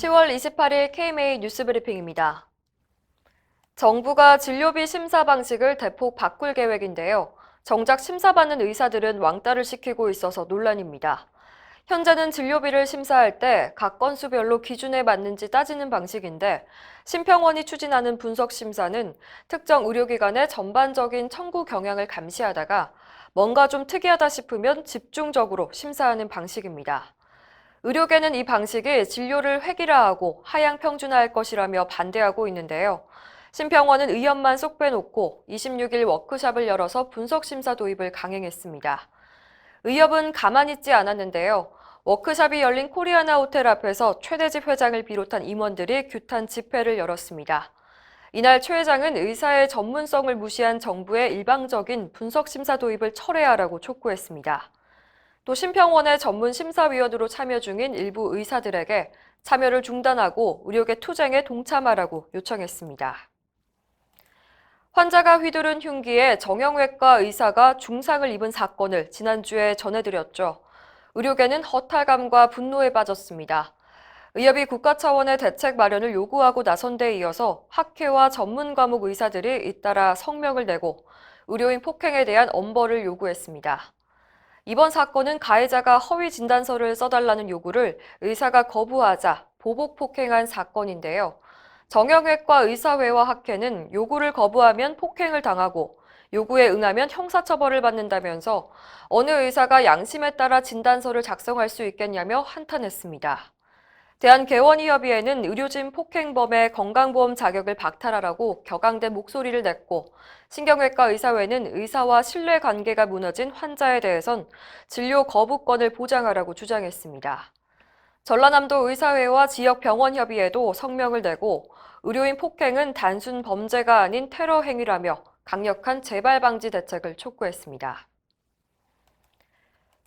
10월 28일 KMA 뉴스브리핑입니다. 정부가 진료비 심사 방식을 대폭 바꿀 계획인데요. 정작 심사받는 의사들은 왕따를 시키고 있어서 논란입니다. 현재는 진료비를 심사할 때 각 건수별로 기준에 맞는지 따지는 방식인데 심평원이 추진하는 분석 심사는 특정 의료기관의 전반적인 청구 경향을 감시하다가 뭔가 좀 특이하다 싶으면 집중적으로 심사하는 방식입니다. 의료계는 이 방식이 진료를 획일화하고 하향 평준화할 것이라며 반대하고 있는데요. 심평원은 의원만 쏙 빼놓고 26일 워크숍을 열어서 분석 심사 도입을 강행했습니다. 의협은 가만히 있지 않았는데요. 워크숍이 열린 코리아나 호텔 앞에서 최대집 회장을 비롯한 임원들이 규탄 집회를 열었습니다. 이날 최 회장은 의사의 전문성을 무시한 정부의 일방적인 분석 심사 도입을 철회하라고 촉구했습니다. 또 심평원의 전문 심사위원으로 참여 중인 일부 의사들에게 참여를 중단하고 의료계 투쟁에 동참하라고 요청했습니다. 환자가 휘두른 흉기에 정형외과 의사가 중상을 입은 사건을 지난주에 전해드렸죠. 의료계는 허탈감과 분노에 빠졌습니다. 의협이 국가 차원의 대책 마련을 요구하고 나선 데 이어서 학회와 전문 과목 의사들이 잇따라 성명을 내고 의료인 폭행에 대한 엄벌을 요구했습니다. 이번 사건은 가해자가 허위 진단서를 써달라는 요구를 의사가 거부하자 보복 폭행한 사건인데요. 정형외과 의사회와 학회는 요구를 거부하면 폭행을 당하고 요구에 응하면 형사처벌을 받는다면서 어느 의사가 양심에 따라 진단서를 작성할 수 있겠냐며 한탄했습니다. 대한개원의협의회는 의료진 폭행범의 건강보험 자격을 박탈하라고 격앙된 목소리를 냈고 신경외과 의사회는 의사와 신뢰 관계가 무너진 환자에 대해선 진료 거부권을 보장하라고 주장했습니다. 전라남도 의사회와 지역병원협의회도 성명을 내고 의료인 폭행은 단순 범죄가 아닌 테러 행위라며 강력한 재발 방지 대책을 촉구했습니다.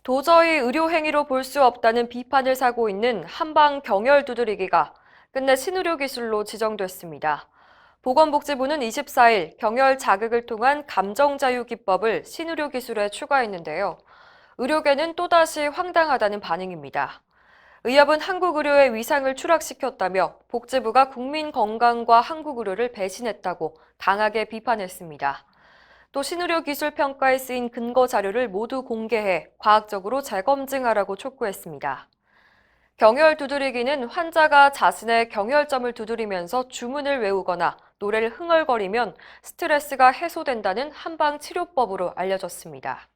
도저히 의료 행위로 볼 수 없다는 비판을 사고 있는 한방 경혈 두드리기가 끝내 신의료 기술로 지정됐습니다. 보건복지부는 24일 경혈 자극을 통한 감정자유 기법을 신의료 기술에 추가했는데요. 의료계는 또다시 황당하다는 반응입니다. 의협은 한국 의료의 위상을 추락시켰다며 복지부가 국민 건강과 한국 의료를 배신했다고 강하게 비판했습니다. 또 신의료 기술 평가에 쓰인 근거 자료를 모두 공개해 과학적으로 재검증하라고 촉구했습니다. 경혈 두드리기는 환자가 자신의 경혈점을 두드리면서 주문을 외우거나 노래를 흥얼거리면 스트레스가 해소된다는 한방 치료법으로 알려졌습니다.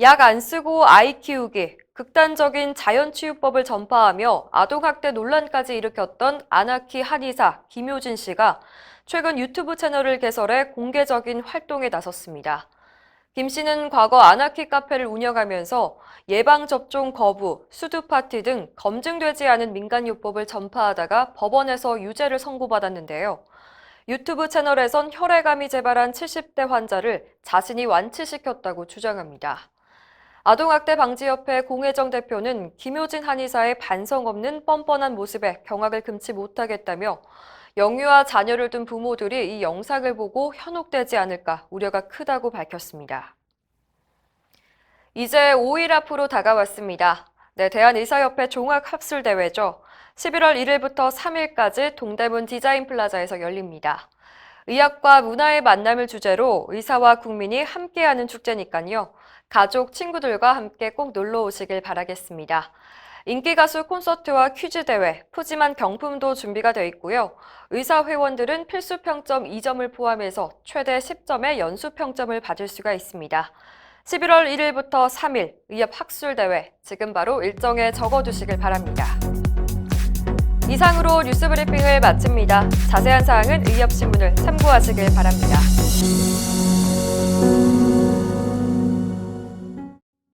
약 안 쓰고 아이 키우기, 극단적인 자연치유법을 전파하며 아동학대 논란까지 일으켰던 아나키 한의사 김효진 씨가 최근 유튜브 채널을 개설해 공개적인 활동에 나섰습니다. 김 씨는 과거 아나키 카페를 운영하면서 예방접종 거부, 수두파티 등 검증되지 않은 민간요법을 전파하다가 법원에서 유죄를 선고받았는데요. 유튜브 채널에선 혈액암이 재발한 70대 환자를 자신이 완치시켰다고 주장합니다. 아동학대 방지협회 공혜정 대표는 김효진 한의사의 반성 없는 뻔뻔한 모습에 경악을 금치 못하겠다며 영유아 자녀를 둔 부모들이 이 영상을 보고 현혹되지 않을까 우려가 크다고 밝혔습니다. 이제 5일 앞으로 다가왔습니다. 네, 대한의사협회 종합합술대회죠. 11월 1일부터 3일까지 동대문 디자인 플라자에서 열립니다. 의학과 문화의 만남을 주제로 의사와 국민이 함께하는 축제니까요. 가족, 친구들과 함께 꼭 놀러 오시길 바라겠습니다. 인기 가수 콘서트와 퀴즈 대회, 푸짐한 경품도 준비가 되어 있고요. 의사 회원들은 필수 평점 2점을 포함해서 최대 10점의 연수 평점을 받을 수가 있습니다. 11월 1일부터 3일 의협 학술 대회 지금 바로 일정에 적어 두시길 바랍니다. 이상으로 뉴스 브리핑을 마칩니다. 자세한 사항은 의협신문을 참고하시길 바랍니다.